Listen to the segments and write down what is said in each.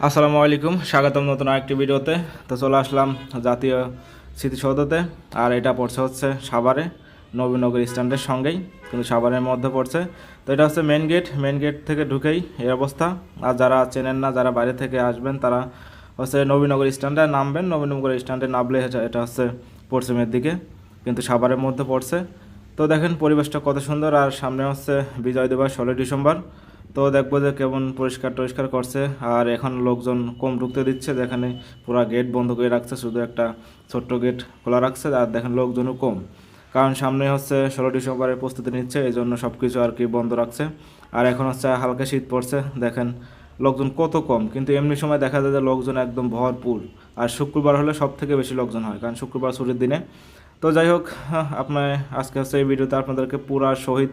আসসালামু আলাইকুম, স্বাগতম নতুন আরেকটি ভিডিওতে। তো চলে আসলাম জাতীয় স্মৃতিসৌধতে, আর এটা পড়ছে হচ্ছে সাভারে, নবীনগর স্ট্যান্ডের সঙ্গেই, কিন্তু সাভারের মধ্যে পড়ছে। তো এটা হচ্ছে মেন গেট মেন গেট থেকে ঢুকেই এই অবস্থা। আর যারা চেনেন না, যারা বাইরে থেকে আসবেন, তারা হচ্ছে নবীনগর স্ট্যান্ডে নামবেন। নবীনগর স্ট্যান্ডে নামলে এটা- হচ্ছে পশ্চিমের দিকে, কিন্তু সাভারের মধ্যে পড়ছে। তো দেখেন পরিবেশটা কত সুন্দর, আর সামনে হচ্ছে বিজয় দিবস, ষোলোই ডিসেম্বর। তো দেখব যে কেমন পরিষ্কার টরিষ্কার করছে। আর এখন লোকজন কম ঢুকতে দিচ্ছে, যেখানে পুরো গেট বন্ধ করে রাখছে, শুধু একটা ছোট্ট গেট খোলা রাখছে, আর দেখেন লোকজনও কম। কারণ সামনে হচ্ছে ষোলো ডিসেম্বরের প্রস্তুতি নিচ্ছে, এই জন্য সব কিছু আর কি বন্ধ রাখছে। আর এখন হচ্ছে হালকা শীত পড়ছে, দেখেন লোকজন কত কম। কিন্তু এমনি সময় দেখা যায় যে লোকজন একদম ভরপুর। আর শুক্রবার হলে সব থেকে বেশি লোকজন হয়, কারণ শুক্রবার ছুটির দিনে। তো যাই হোক হ্যাঁ, আপনার আজকে হচ্ছে এই ভিডিওতে আপনাদেরকে পুরা শহীদ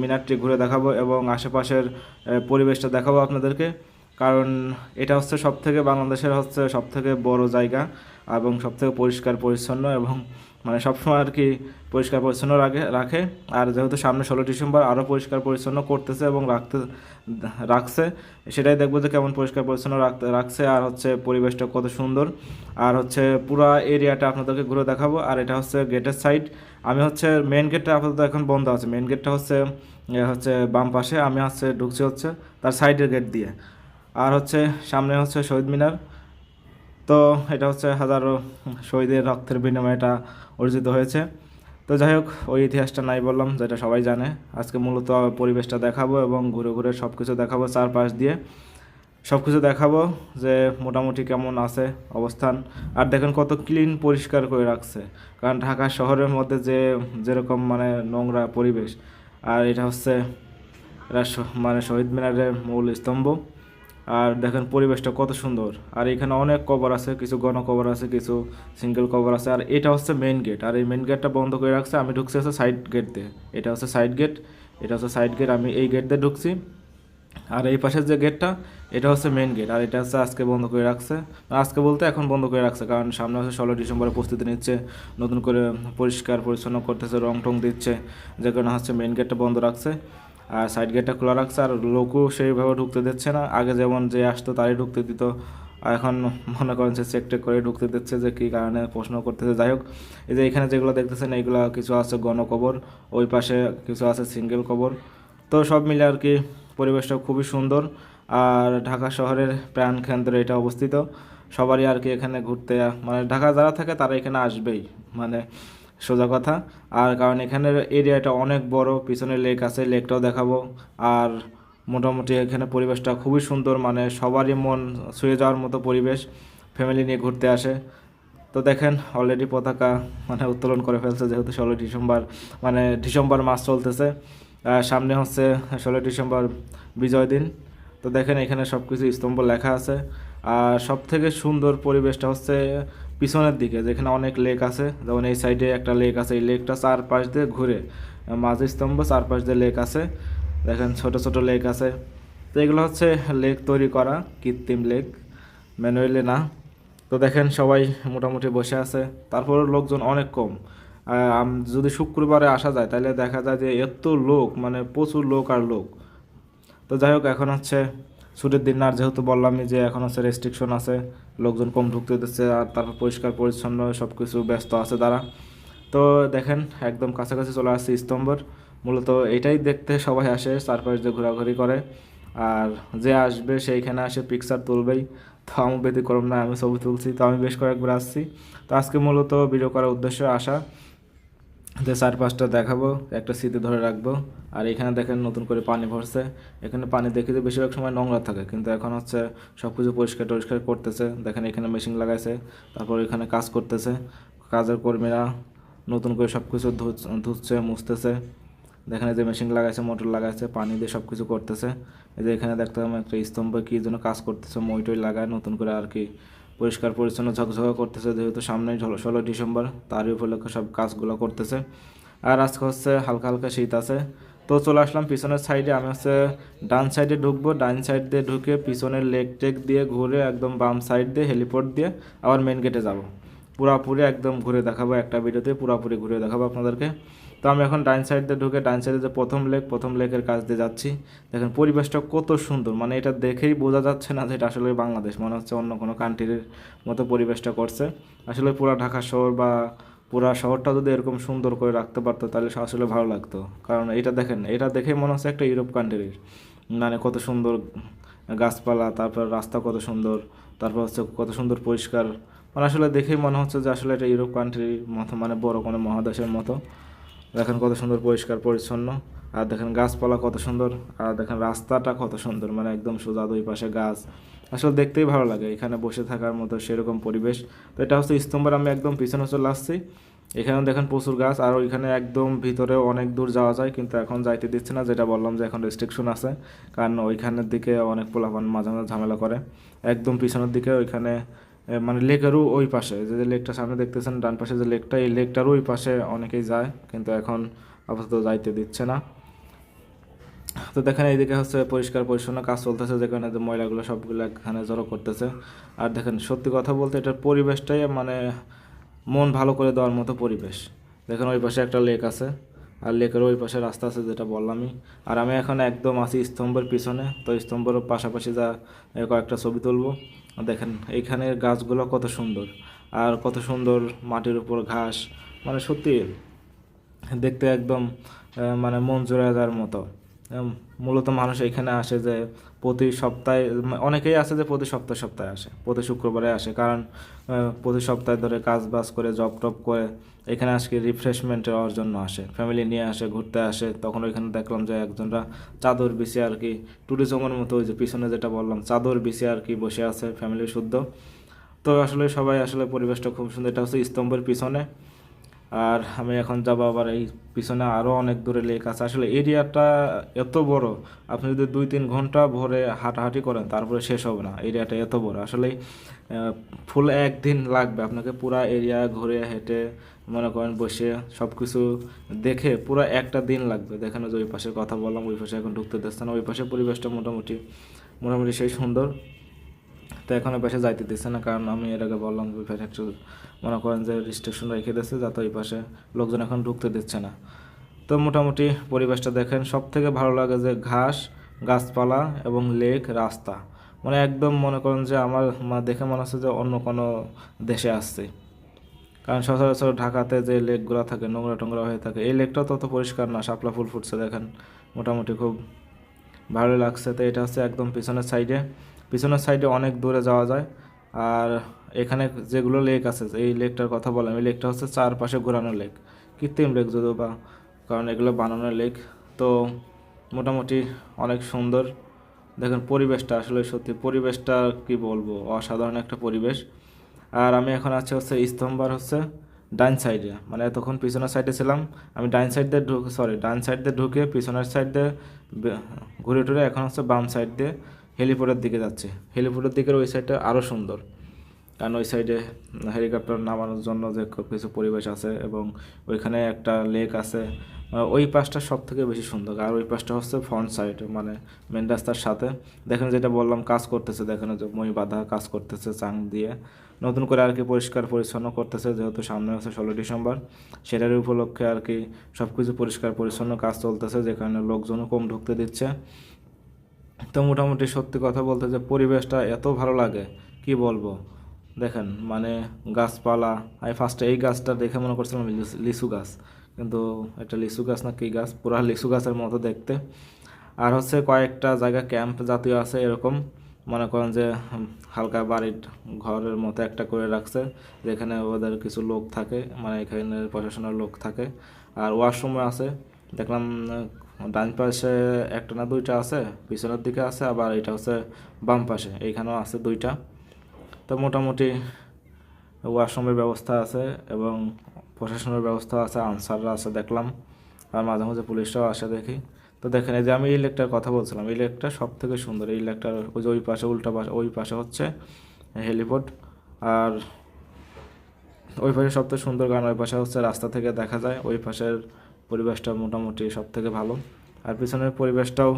মিনারটি ঘুরে দেখাবো এবং আশেপাশের পরিবেশটা দেখাবো আপনাদেরকে। কারণ এটা হচ্ছে সবথেকে বাংলাদেশের হচ্ছে সবথেকে বড় জায়গা এবং সবথেকে পরিষ্কার পরিচ্ছন্ন এবং মানে সবসময় আর কি পরিষ্কার পরিচ্ছন্ন রাখে রাখে। আর যেহেতু সামনে ষোলো ডিসেম্বর আরও পরিষ্কার পরিচ্ছন্ন করতেছে এবং রাখতে, রাখছে। সেটাই দেখব যে কেমন পরিষ্কার পরিচ্ছন্ন রাখতে, রাখছে আর হচ্ছে পরিবেশটা কত সুন্দর। আর হচ্ছে পুরা এরিয়াটা আপনাদেরকে ঘুরে দেখাবো। আর এটা হচ্ছে গেটের সাইড আমি হচ্ছে মেন গেটটা আপাতত এখন বন্ধ আছে। মেন গেটটা হচ্ছে হচ্ছে বাম পাশে। আমি হচ্ছে ঢুকছি হচ্ছে তার সাইডের গেট দিয়ে। আর হচ্ছে সামনে হচ্ছে শহীদ মিনার। তো এটা হচ্ছে হাজারো শহীদের রক্তের বিনিময়ে এটা অর্জিত হয়েছে। তো যাই হোক, ওই ইতিহাসটা নাই বললাম, যেটা সবাই জানে। আজকে মূলত পরিবেশটা দেখাবো এবং ঘুরে ঘুরে সব কিছু দেখাবো চারপাশ দিয়ে। সব কিছু দেখাবো যে মোটামুটি কেমন আছে অবস্থান। আর দেখেন কত ক্লিন পরিষ্কার করে রাখছে। কারণ ঢাকা শহরের মধ্যে যে, যেরকম মানে নোংরা পরিবেশ। আর এটা হচ্ছে এটা মানে শহীদ মিনারের মূল স্তম্ভ। আর দেখেন পরিবেশটা কত সুন্দর। আর এখানে অনেক কভার আছে, কিছু গণ কভার আছে, কিছু সিঙ্গেল কভার আছে। আর এটা হচ্ছে মেইন গেট আর এই মেইন গেটটা বন্ধ করে রাখছে, আমি ঢুকছি হচ্ছে সাইড গেট দিয়ে। এটা হচ্ছে সাইড গেট এটা হচ্ছে সাইড গেট আমি এই গেট দিয়ে ঢুকছি। আর এই পাশের যে গেটটা এটা হচ্ছে মেইন গেট আর এটা হচ্ছে আজকে বন্ধ করে রাখছে। আজকে বলতে এখন বন্ধ করে রাখছে, কারণ সামনে হচ্ছে ষোলো ডিসেম্বরে প্রস্তুতি নিচ্ছে, নতুন করে পরিষ্কার পরিচ্ছন্ন করতেছে, রং টং দিচ্ছে, যে কারণে হচ্ছে মেইন গেটটা বন্ধ রাখছে। আর সাইড গেটটা খোলা রাখছে আর লোকও সেইভাবে ঢুকতে দিচ্ছে না। আগে যেমন যে আসতো তারই ঢুকতে দিত। এখন মনে করেন যে চেক টেক করে ঢুকতে দিচ্ছে যে কী কারণে প্রশ্ন করতেছে। যাই হোক, এই যে এখানে যেগুলো দেখতেছেন, এইগুলো কিছু আছে গণকবর, ওই পাশে কিছু আছে সিঙ্গেল কবর। তো সব মিলে আর কি পরিবেশটা খুবই সুন্দর। আর ঢাকা শহরের প্রাণ কেন্দ্রে এটা অবস্থিত। সবারই আর কি এখানে ঘুরতে মানে ঢাকা যারা থাকে তারা এখানে আসবেই। মানে সোজা কথা। আর কারণ এখানের এরিয়াটা অনেক বড়, পিছনে লেক আছে লেকটাও দেখাবো। আর মোটামুটি এখানে পরিবেশটা খুবই সুন্দর মানে সবারই মন ছুঁয়ে যাওয়ার মতো পরিবেশ ফ্যামিলি নিয়ে ঘুরতে আসে। তো দেখেন অলরেডি পতাকা মানে উত্তোলন করে ফেলছে, যেহেতু ষোলো ডিসেম্বর মানে ডিসেম্বর মাস চলতেছে। সামনে হচ্ছে ষোলো ডিসেম্বর বিজয় দিন। তো দেখেন, এখানে সব কিছু স্তম্ভ লেখা আছে। আর সব থেকে সুন্দর পরিবেশটা হচ্ছে পিছনের দিকে, যেখানে অনেক লেক আছে। যেমন এই সাইডে একটা লেক আছে। এই লেকটা চারপাশ দিয়ে ঘুরে মাঝে স্তম্ভ চারপাশ দিয়ে লেক আছে। দেখেন ছোট ছোট লেক আছে। তো এগুলো হচ্ছে লেক তৈরি করা, কৃত্রিম লেক ম্যানুয়ালি না। তো দেখেন সবাই মোটামুটি বসে আছে। তারপর লোকজন অনেক কম। যদি শুক্রবারে আসা যায়, তাহলে দেখা যায় যে এত লোক মানে প্রচুর লোক আর লোক। তো যাই হোক, এখন হচ্ছে ছুটির দিন। আর যেহেতু বললামই যে এখন হচ্ছে রেস্ট্রিকশন আছে লোকজন কম ঢুকতে দিচ্ছে আর তারপর পরিষ্কার, পরিচ্ছন্ন সব কিছু ব্যস্ত আছে তারা। তো দেখেন, একদম কাছাকাছি চলে আসছে স্তম্ভর। মূলত এটাই দেখতে সবাই আসে, চারপাশ দিয়ে ঘোরাঘুরি করে। আর যে আসবে সেইখানে আসে পিকচার তুলবেই। তো আমি ব্যতিক্রম না, আমি ছবি তুলছি, তো আমি বেশ কয়েকবার আসছি। তো আজকে মূলত ভিডিও করার উদ্দেশ্যে আসা। যে চারপাশটা দেখাবো, একটা স্মৃতি ধরে রাখব, আর এখানে দেখেন নতুন করে পানি ভরছে। এখানে পানি দেখি যে বেশিরভাগ সময় নোংরা থাকে, কিন্তু এখন হচ্ছে সব কিছু পরিষ্কার টরিষ্কার করতেছে। দেখেন এখানে মেশিন লাগাইছে, তারপর এখানে কাজ করতেছে। কাজের কর্মীরা নতুন করে সব কিছু ধুচ্ছে, মুছতেছে। দেখেন যে মেশিন লাগাইছে মোটর লাগাইছে, পানি দিয়ে সব কিছু করতেছে। এই যে এখানে দেখতে একটা স্তম্ভ কি যেন কাজ করতেছে মই টই লাগায় নতুন করে আর কি। পরিষ্কার, পরিচ্ছন্ন, ঝকঝকা করতেছে, যেহেতু সামনে ষোলো- ডিসেম্বর, তারই উপলক্ষে সব কাজগুলো করতেছে। আর আজকে হচ্ছে হালকা হালকা শীত আছে। তো চলে আসলাম পিছনের সাইডে, আমি হচ্ছে ডান সাইডে ঢুকবো। ডান সাইড দিয়ে ঢুকে পিছনের লেগ টেক দিয়ে ঘুরে একদম বাম সাইড দিয়ে হেলিপোর্ট দিয়ে আবার মেন গেটে যাব। পুরাপুরি একদম ঘুরে দেখাবো, একটা ভিডিওতে পুরাপুরি ঘুরে দেখাবো আপনাদেরকে। তো আমি এখন ডাইন সাইড ঢুকে, ডাইন সাইডে যে প্রথম লেক, প্রথম লেকের কাছ দিয়ে যাচ্ছি। দেখেন পরিবেশটা কত সুন্দর মানে এটা দেখেই বোঝা যাচ্ছে না যে এটা আসলে বাংলাদেশ, মনে হচ্ছে অন্য কোনো কান্ট্রির মতো পরিবেশটা করছে। আসলে পুরা ঢাকা শহর বা পুরা শহরটা যদি এরকম সুন্দর করে রাখতে পারতো, তাহলে আসলে ভালো লাগতো। কারণ এটা দেখেন, এটা দেখেই মনে হচ্ছে একটা ইউরোপ কান্ট্রির মানে কত সুন্দর গাছপালা, তারপর রাস্তা কত সুন্দর, তারপর হচ্ছে কত সুন্দর পরিষ্কার মানে আসলে দেখেই মনে হচ্ছে যে আসলে এটা ইউরোপ কান্ট্রির মতো মানে বড় কোনো মহাদেশের মতো। দেখেন কত সুন্দর পরিষ্কার, পরিচ্ছন্ন। আর দেখেন গাছপালা কত সুন্দর, আর দেখেন রাস্তাটা কত সুন্দর মানে একদম সোজা দুই পাশে গাছ। আসলে দেখতেই ভালো লাগে, এখানে বসে থাকার মতো সেরকম পরিবেশ। তো এটা হচ্ছে স্তম্ভের, আমি একদম পিছনে চলে আসছি। এখানেও দেখেন প্রচুর গাছ, আর ওইখানে একদম ভিতরে অনেক দূর যাওয়া যায়, কিন্তু এখন যাইতে দিচ্ছে না, যেটা বললাম যে এখন রেস্ট্রিকশন আছে। কারণ ওইখানের দিকে অনেক পোলাপান মাঝে মাঝে ঝামেলা করে। একদম পিছনের দিকে ওইখানে মানে লেকেরও ওই পাশে, যে লেকটা সামনে দেখতেছেন, ডান পাশে যে লেকটা, এই লেকটারও ওই পাশে অনেকেই যায়, কিন্তু এখন আপাতত যাইতে দিচ্ছে না। তো দেখেন এইদিকে হচ্ছে পরিষ্কার পরিচ্ছন্ন কাজ চলতেছে যেখানে যে ময়লাগুলো সবগুলো এখানে জড়ো করতেছে। আর দেখেন, সত্যি কথা বলতে এটার পরিবেশটাই মানে মন ভালো করে দেওয়ার মতো পরিবেশ। দেখেন ওই পাশে একটা লেক আছে, আর লেকের ওই পাশে রাস্তা আছে, যেটা বললামই। আর আমি এখন একদম আছি স্তম্ভের পিছনে, তো স্তম্ভের পাশাপাশি যা কয়েকটা ছবি তুলবো। দেখেন এইখানের গাছগুলো কত সুন্দর। আর কত সুন্দর মাটির উপর ঘাস। মানে সত্যি, দেখতে একদম মানে মন জোড়া যাওয়ার মতো। মূলত মানুষ এখানে আসে যে প্রতি সপ্তাহে, অনেকেই আছে যে প্রতি সপ্তাহে সপ্তাহে আসে, প্রতি শুক্রবারে আসে। কারণ প্রতি সপ্তাহে ধরে কাজ বাজ করে জব টপ করে, এখানে আজকে রিফ্রেশমেন্ট হওয়ার জন্য আসে। ফ্যামিলি নিয়ে আসে, ঘুরতে আসে। তখন ওইখানে দেখলাম যে একজনরা চাদর বিছিয়ে আর কি ট্যুরিজমের মতো ওই যে পিছনে যেটা বললাম, চাদর বিছিয়ে আর কি বসে আছে ফ্যামিলি শুদ্ধ। তো আসলে সবাই আসলে পরিবেশটা খুব সুন্দর। এটা হচ্ছে স্তম্ভের পিছনে। আর আমি এখন যাব আবার এই পিছনে আরও অনেক দূরে লেক আছে। আসলে এরিয়াটা এত বড়, আপনি যদি দুই তিন ঘণ্টা ভরে হাঁটাহাঁটি করেন, তারপরে শেষ হবে না। এরিয়াটা এত বড়। আসলে ফুল একদিন লাগবে আপনাকে পুরা এরিয়া ঘুরে হেঁটে, মনে করেন বসে সব কিছু দেখে পুরো একটা দিন লাগবে। দেখেন যে ওই পাশে কথা বললাম, ওই পাশে এখন ঢুকতে দিচ্ছে না, ওই পাশে পরিবেশটা মোটামুটি মোটামুটি সেই সুন্দর। তো এখন ওই পাশে যাইতে দিচ্ছে না, কারণ আমি এর আগে বললাম ওই পাশে একটু মনে করেন যে রেস্ট্রিকশন রেখে দিচ্ছে যাতে ওই পাশে লোকজন এখন ঢুকতে দিচ্ছে না। তো মোটামুটি পরিবেশটা দেখেন সব থেকে ভালো লাগে যে ঘাস, গাছপালা এবং লেক রাস্তা। মানে একদম মনে করেন যে আমার দেখে মনে হচ্ছে যে অন্য কোনো দেশে আসছে। কারণ সচরাচর ঢাকাতে যে লেকগুলো থাকে, নোংরা টোংরা হয়ে থাকে, এই লেকটাও তত পরিষ্কার না, শাপলা ফুল ফুটছে দেখেন। মোটামুটি খুব ভালো লাগছে। তো এটা হচ্ছে একদম পিছনের সাইডে পিছনের সাইডে অনেক দূরে যাওয়া যায়। আর এখানে যেগুলো লেক আছে, এই লেকটার কথা বললাম, এই লেকটা হচ্ছে চারপাশে ঘোরানো লেক কৃত্রিম লেক যদিও বা, কারণ এগুলো বানানো লেক তো মোটামুটি অনেক সুন্দর। দেখেন, পরিবেশটা আসলে সত্যি, পরিবেশটা কি বলব? অসাধারণ একটা পরিবেশ। আর আমি এখন আছি হচ্ছে স্তম্ভার হচ্ছে ডাইন সাইডে। মানে এতক্ষণ পিছনের সাইডে ছিলাম, আমি ডাইন সাইড দিয়ে ঢুকে সরি ডাইন সাইড দিয়ে ঢুকে পিছনের সাইড দিয়ে ঘুরে টুরে এখন হচ্ছে বাম সাইড দিয়ে হেলিপোর্টের দিকে যাচ্ছে। হেলিপোর্টের দিকের ওই সাইডটা আরও সুন্দর। কারণ ওই সাইডে হেলিকপ্টার নামানোর জন্য যে কিছু পরিবেশ আছে এবং ওইখানে একটা লেক আছে ওই পাশটা সব থেকে বেশি সুন্দর। আর ওই পাশটা হচ্ছে ফ্রন্ট সাইড মানে মেন রাস্তার সাথে। দেখেন যেটা বললাম, কাজ করতেছে। দেখেন যে মই বাঁধা কাজ করতেছে চাং দিয়ে। নতুন করে আর কি পরিষ্কার পরিচ্ছন্ন করতেছে, যেহেতু সামনে আছে ষোলো ডিসেম্বর। সেটার উপলক্ষে আর কি সব কিছু পরিষ্কার পরিচ্ছন্ন কাজ চলতেছে যেখানে লোকজনও কম ঢুকতে দিচ্ছে। তো মোটামুটি সত্যি কথা বলতে যে পরিবেশটা এত ভালো লাগে, কি বলব? দেখেন মানে গাছপালা, আমি ফার্স্টে এই গাছটা দেখে মনে করছিলাম লিচু- গাছ, কিন্তু এটা লিচু গাছ না কি গাছ, পুরা লিচু গাছের মতো দেখতে। আর হচ্ছে কয়েকটা জায়গা ক্যাম্প জাতীয় আছে এরকম, মনে করেন যে হালকা বাড়ির ঘরের মতো একটা করে রাখছে, যেখানে ওদের কিছু লোক থাকে মানে এখানে প্রশাসনের লোক থাকে। আর ওয়াশরুমও আছে, দেখলাম ডান পাশে একটা না দুইটা আছে, পিছনের দিকে আছে, আবার এটা হচ্ছে বাম পাশে, এইখানেও আছে দুইটা। তো মোটামুটি ওয়াশরুমের ব্যবস্থা আছে এবং প্রশাসনের ব্যবস্থা আছে, আনসাররা আছে, দেখলাম। আর মাঝে মাঝে পুলিশরাও আসে দেখি। তো দেখেন, এই যে আমি এই লেকটার কথা বলছিলাম, এই লেকটা সব থেকে সুন্দর। এই লেকটার ওই যে ওই পাশে, উল্টা পাশে, ওই পাশে হচ্ছে হেলিপোর্ট। আর ওই পাশে সব থেকে সুন্দর কারণ ওই পাশে হচ্ছে রাস্তা থেকে দেখা যায়, ওই পাশের পরিবেশটা মোটামুটি সব থেকে ভালো। আর পিছনের পরিবেশটাও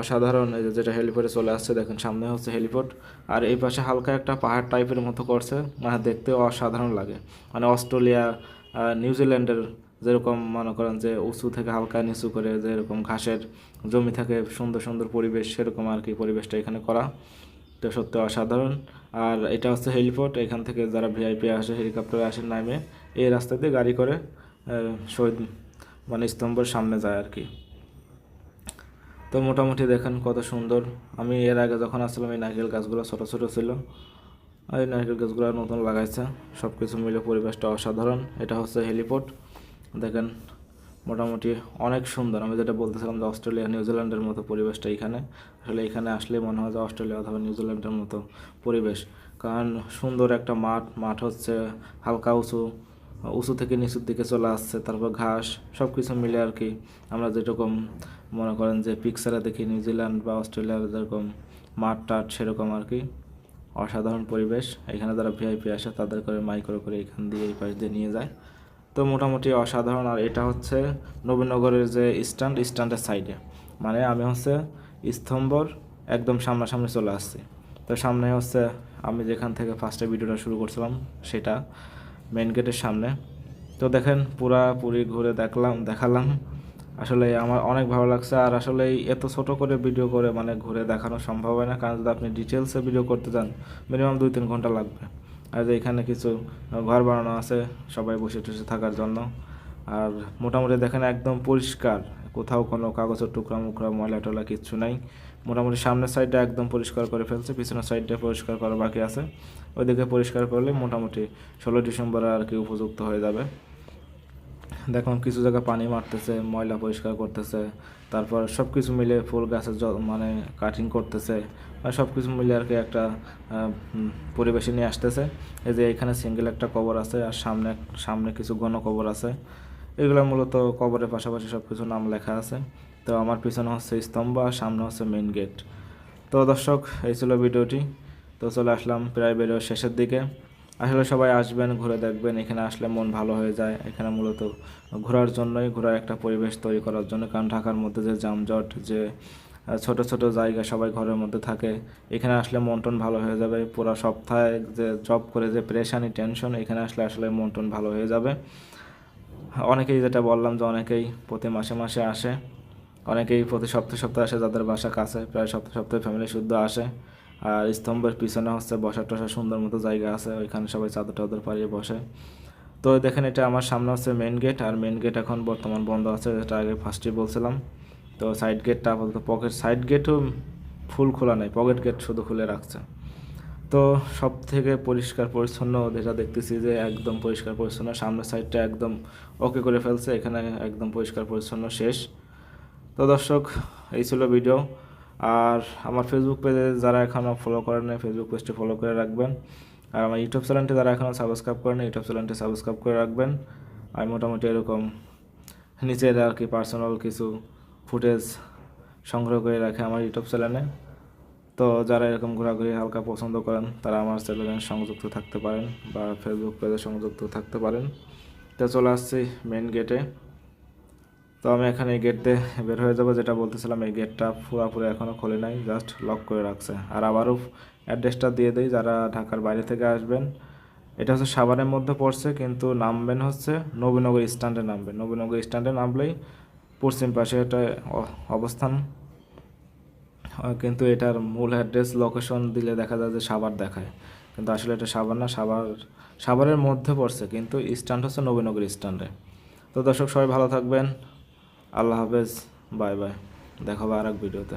অসাধারণ, এই যেটা হেলিপোর্টে চলে আসছে, দেখেন সামনে হচ্ছে হেলিপোর্ট আর এই পাশে হালকা একটা পাহাড় টাইপের মতো করছে মানে দেখতে অসাধারণ লাগে। মানে অস্ট্রেলিয়া নিউজিল্যান্ডের যেরকম মনে করেন যে উঁচু থেকে হালকা নিচু করে যেরকম ঘাসের জমি থাকে, সুন্দর সুন্দর পরিবেশ, সেরকম আর কি পরিবেশটা এখানে করা। তো সত্যি অসাধারণ। আর এটা হচ্ছে হেলিপোর্ট এখান থেকে যারা ভিআইপি আসে, হেলিকপ্টারে আসে নামে, এই রাস্তা দিয়ে গাড়ি করে শহীদ মানে স্তম্ভের সামনে যায় আর কি। তো মোটামুটি দেখেন কত সুন্দর। আমি এর আগে যখন আসলাম এই নারকেল গাছগুলো ছোটো ছোটো ছিল। এই নারকেল গাছগুলো নতুন লাগাইছে। সব কিছু মিলে পরিবেশটা অসাধারণ। এটা হচ্ছে হেলিপোর্ট। দেখেন, মোটামুটি অনেক সুন্দর। আমি যেটা বলতেছিলাম যে অস্ট্রেলিয়া নিউজিল্যান্ডের মতো পরিবেশটা এখানে। আসলে এখানে আসলে মনে হয় যে অস্ট্রেলিয়া অথবা নিউজিল্যান্ডের মতো পরিবেশ। কারণ সুন্দর একটা মাঠ। মাঠ হচ্ছে হালকা উঁচু। উঁচু থেকে নিচুর দিকে চলে আসছে, তারপর ঘাস সব কিছু মিলে আর কি। আমরা যেরকম মনে করেন যে পিকচারে দেখি নিউজিল্যান্ড বা অস্ট্রেলিয়ার যেরকম মাঠ টাট সেরকম আর কি। অসাধারণ পরিবেশ। এখানে যারা ভিআইপি আসে, তাদের করে মাইক্রো করে এখান দিয়ে, এই পাশ দিয়ে নিয়ে যায়। তো মোটামুটি অসাধারণ। আর এটা হচ্ছে নবীনগরের যে স্ট্যান্ড স্ট্যান্ডের সাইডে মানে আমি হচ্ছে স্তম্ভর একদম সামনাসামনি চলে আসছি। তো সামনে হচ্ছে আমি যেখান থেকে ফার্স্টে ভিডিওটা শুরু করছিলাম, সেটা। মেন গেটের সামনে। তো দেখেন পুরাপুরি ঘুরে দেখলাম, দেখালাম। আসলে আমার অনেক ভালো লাগছে, আর আসলে এত ছোট করে ভিডিও করে মানে ঘুরে দেখানো সম্ভব হয় না। কারণ যদি আপনি ডিটেলসে ভিডিও করতে চান মিনিমাম দুই তিন ঘণ্টা লাগবে। আর যে এখানে কিছু ঘর বানানো আছে, সবাই বসে টসে থাকার জন্য। আর মোটামুটি দেখেন, একদম পরিষ্কার। কোথাও কোনো কাগজের টুকরা মুকরা ময়লা টলা কিচ্ছু নাই। মোটামুটি সামনের সাইডটা একদম পরিষ্কার করে ফেলছে, পিছনের সাইডটা পরিষ্কার করা বাকি আছে। ওইদিকে পরিষ্কার করলে মোটামুটি ষোলো ডিসেম্বর আর কি উপযুক্ত হয়ে যাবে। দেখুন, কিছু জায়গা পানি মারতেছে, ময়লা পরিষ্কার করতেছে, তারপর সব কিছু মিলে ফুল গাছের মানে কাটিং করতেছে সব কিছু মিলে আর কি একটা পরিবেশে নিয়ে আসতেছে। এই যে এখানে সিঙ্গেল একটা কবর আছে, আর সামনে সামনে কিছু গণ কবর আছে। এগুলো মূলত কবরের পাশাপাশি সব কিছু নাম লেখা আছে। তো আমার পিছনে হচ্ছে স্তম্ভ, আর সামনে হচ্ছে মেইন গেট তো দর্শক, এই ছিল ভিডিওটি। তো চলে আসলাম প্রায় ভিডিওর শেষের দিকে। আসলে সবাই আসবেন, ঘুরে দেখবেন, এখানে আসলে মন ভালো হয়ে যায়। এখানে মূলত ঘোরার জন্যই, ঘোরার একটা পরিবেশ তৈরি করার জন্য। কারণ ঢাকার মধ্যে যে যানজট, যে ছোট ছোট জায়গা সবাই ঘরের মধ্যে থাকে, এখানে আসলে মন টন ভালো হয়ে যাবে। পুরো সপ্তাহে যে জব করে যে প্রেশানি টেনশন এখানে আসলে আসলে মন টন ভালো হয়ে যাবে। অনেকেই যেটা বললাম যে অনেকেই প্রতি মাসে মাসে আসে। অনেকেই প্রতি সপ্তাহে সপ্তাহে আসে, যাদের বাসা কাছে, প্রায় সপ্তাহে সপ্তাহে ফ্যামিলি শুদ্ধ আসে। আর স্তম্ভের পিছনে হচ্ছে বসার টসার সুন্দর মতো জায়গা আছে, ওইখানে সবাই চাদর টাদর পাড়িয়ে বসে। তো দেখেন এটা আমার সামনে হচ্ছে মেন গেট আর মেন গেট এখন বর্তমান বন্ধ আছে, যেটা আগে ফার্স্টে বলছিলাম। তো সাইড গেটটা আপাতত পকেট সাইড গেটও ফুল খোলা নেই পকেট গেট শুধু খুলে রাখছে। তো সব থেকে পরিষ্কার পরিচ্ছন্ন যেটা দেখতেছি যে একদম পরিষ্কার পরিচ্ছন্ন, সামনের সাইডটা একদম ওকে করে ফেলছে, এখানে একদম পরিষ্কার পরিচ্ছন্ন শেষ। তো দর্শক, এই ছিল ভিডিও আর আমার ফেসবুক পেজে যারা এখনও ফলো করেন ফেসবুক পেজটি ফলো করে রাখবেন। আর আমার ইউটিউব চ্যানেলটি যারা এখনও সাবস্ক্রাইব করেন ইউটিউব চ্যানেলটি সাবস্ক্রাইব করে রাখবেন। আর মোটামুটি এরকম নিচের আর কি পার্সোনাল কিছু ফুটেজ সংগ্রহ করে রাখে আমার ইউটিউব চ্যানেলে তো যারা এরকম ঘোরাঘুরি হালকা পছন্দ করেন, তারা আমার চ্যানেলে সংযুক্ত থাকতে পারেন বা ফেসবুক পেজে সংযুক্ত থাকতে পারেন। তো চলে আসছি মেন গেটে তো আমি এখানে এই গেট দিয়ে বের হয়ে যাব, যেটা বলতেছিলাম এই গেটটা পুরোপুরি এখনও খোলে নাই জাস্ট লক করে রাখছে। আর আবারও অ্যাড্রেসটা দিয়ে দিই, যারা ঢাকার বাইরে থেকে আসবেন। এটা হচ্ছে সাভারের মধ্যে পড়ছে, কিন্তু নামবেন হচ্ছে নবীনগর স্ট্যান্ডে নামবেন। নবীনগর স্ট্যান্ডে নামলেই পশ্চিম পাশে এটা অবস্থান। কিন্তু এটার মূল অ্যাড্রেস লোকেশন দিলে দেখা যায় যে সাভার দেখায়। কিন্তু আসলে এটা সাভার না, সাভার, সাভারের মধ্যে পড়ছে, কিন্তু স্ট্যান্ড হচ্ছে নবীনগর স্ট্যান্ডে তো দর্শক, সবাই ভালো থাকবেন। আল্লাহ হাফেজ, বাই বাই। দেখা হবে আর এক ভিডিওতে